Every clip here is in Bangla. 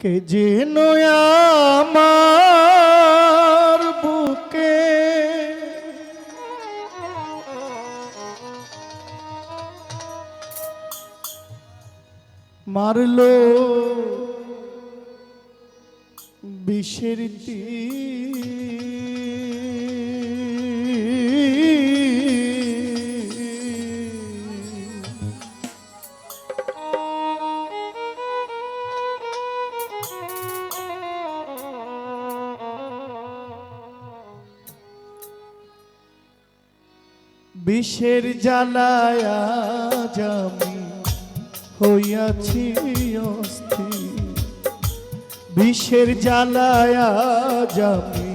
কে যেন আমার বুকে মারলো বিষের তীর। বিষের জ্বালায়া জামি হইয়াছি অস্থির বিষের জ্বালায়া জামি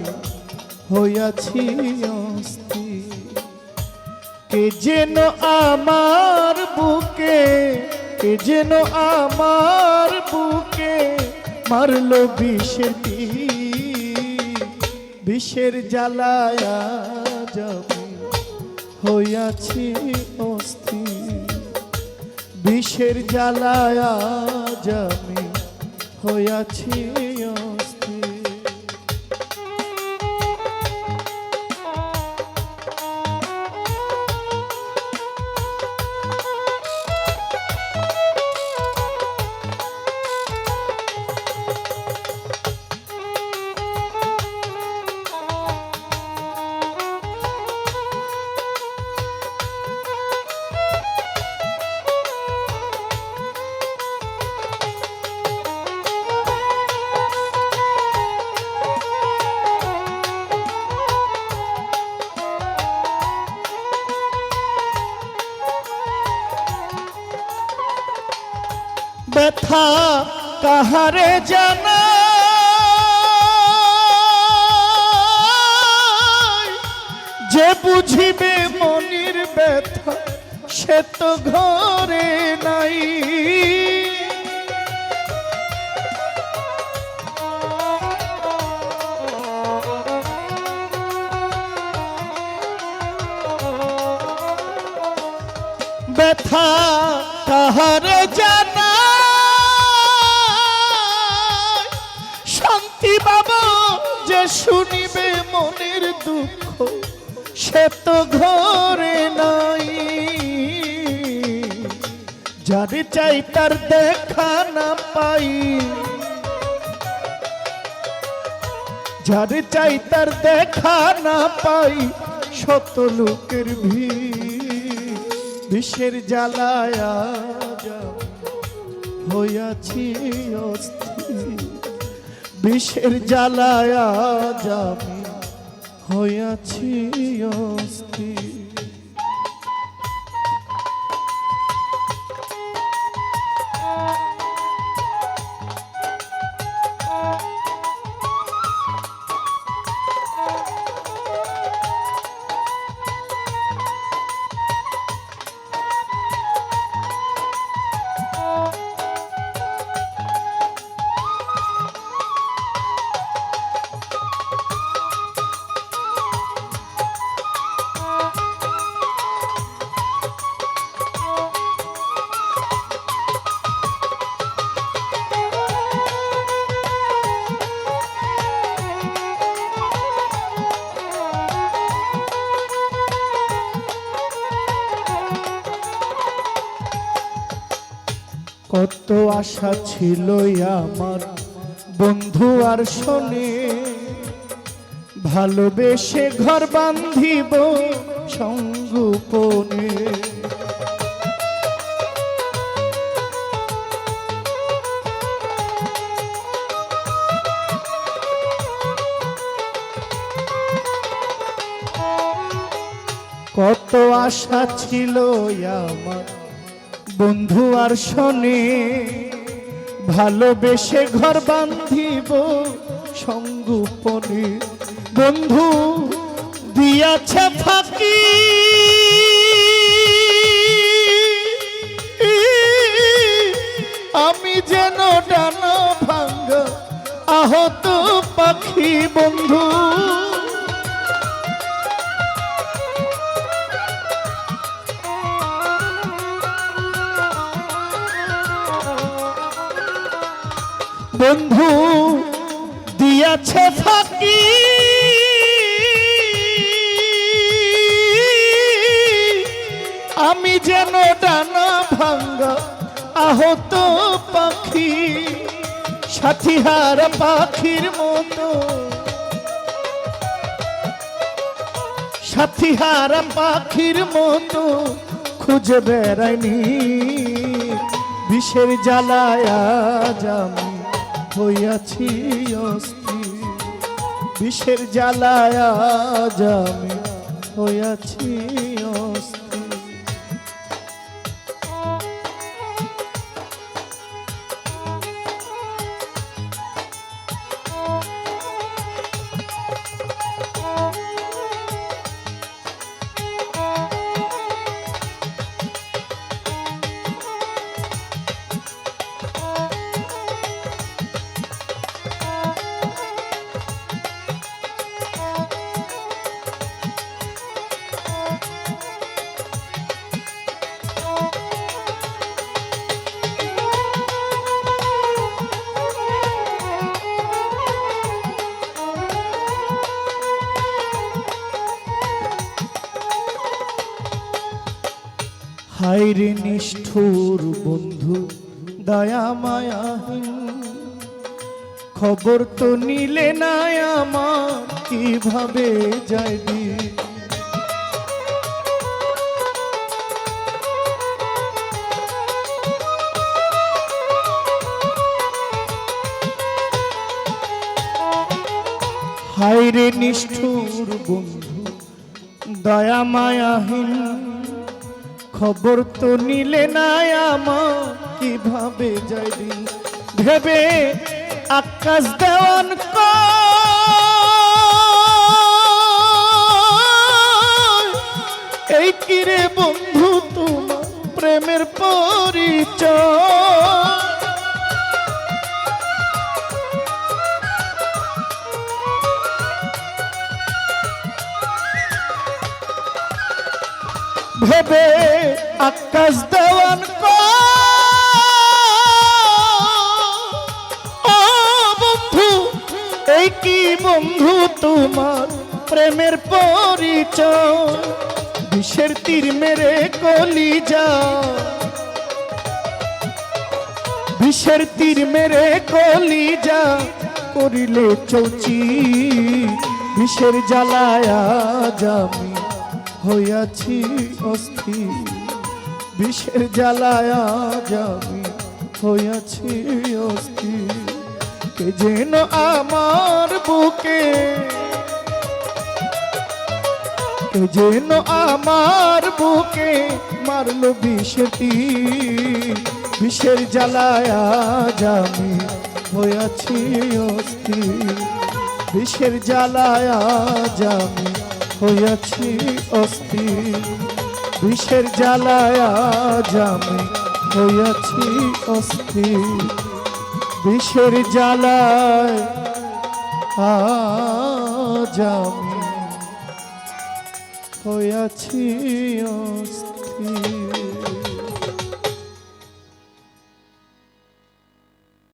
হইয়াছি অস্থির কে যেন আমার বুকে, কে যেন আমার বুকে মারলো বিষের। বিষের জ্বালায়া যাবে হইয়াছি অস্থির। বিষের জালায় যাবে হইয়াছি ব্যথা কাহারে জানা? যে বুঝিবে মনির ব্যথা সে তো ঘরে নাই। ব্যথা কাহারে জানা? শুনিবে মনের দুঃখ, সে তো ঘরে নাই। যার চাই তার দেখা না পাই। যার চাই তার দেখা না পাই, শত লোকের ভিড়। বিষের জ্বালায়া হইয়াছি অস্থির। বিষের জ্বালায়া যাবি হইয়াছি অস্থির। কত আশা ছিল আমার। বন্ধু আর শোনে, ভালোবেসে ঘর বান্ধিব সঙ্গোপনে। কত আশা ছিল আমার বন্ধু আর শোনে, ভালোবেসে ঘর বান্ধিব সঙ্গোপনে। বন্ধু, দিয়াছে ফাঁকি। আমি যেন ডানা ভাঙ্গ আহত পাখি বন্ধু বন্ধু দিয়াছে ফাঁকি। আমি যেন ডানা ভাঙ্গা আহত পাখি, সাথীহার পাখির মতো। সাথীহার পাখির মতো খুঁজে বেড়াইনি, বিষের জ্বালায় আমি। হইয়াছি অস্থির বিষের জ্বালায় আজ আমি হইয়াছি হায়রে নিষ্ঠুর বন্ধু, দয়া মায়াহীন খবর তো নিলে না আমার, কীভাবে যাইবি? হায়রে নিষ্ঠুর বন্ধু, দয়া মায়াহীন খবর তো নিলে না আমার, কীভাবে যাইবি? ভেবে আকাশ দেওয়ান এই কিরে বন্ধু তোমার প্রেমের পরিচয়? ভেবে আকাশ দেওয়ান বন্ধু, এই কি বন্ধু তোমার প্রেমের পরিচয়? বিষের তীর মেরে কলি যা বিষের তীর মেরে কলি যা করিলে চৌচি, বিষের জ্বালায়া জামি হইয়াছি অস্থির, বিষের জ্বালায়া যাবি হইয়াছি অস্থির। কে যেন আমার বুকে, কে যেন আমার বুকে মারলো বিষটি, বিষের জ্বালায়া যাবি হইয়াছি অস্থির, বিষের জ্বালায়া যাবি হইয়াছি অস্থির বিষের জ্বালায়া জামি হইয়াছি অস্থির বিষের জ্বালায় আজ আমি হইয়াছি অস্থির।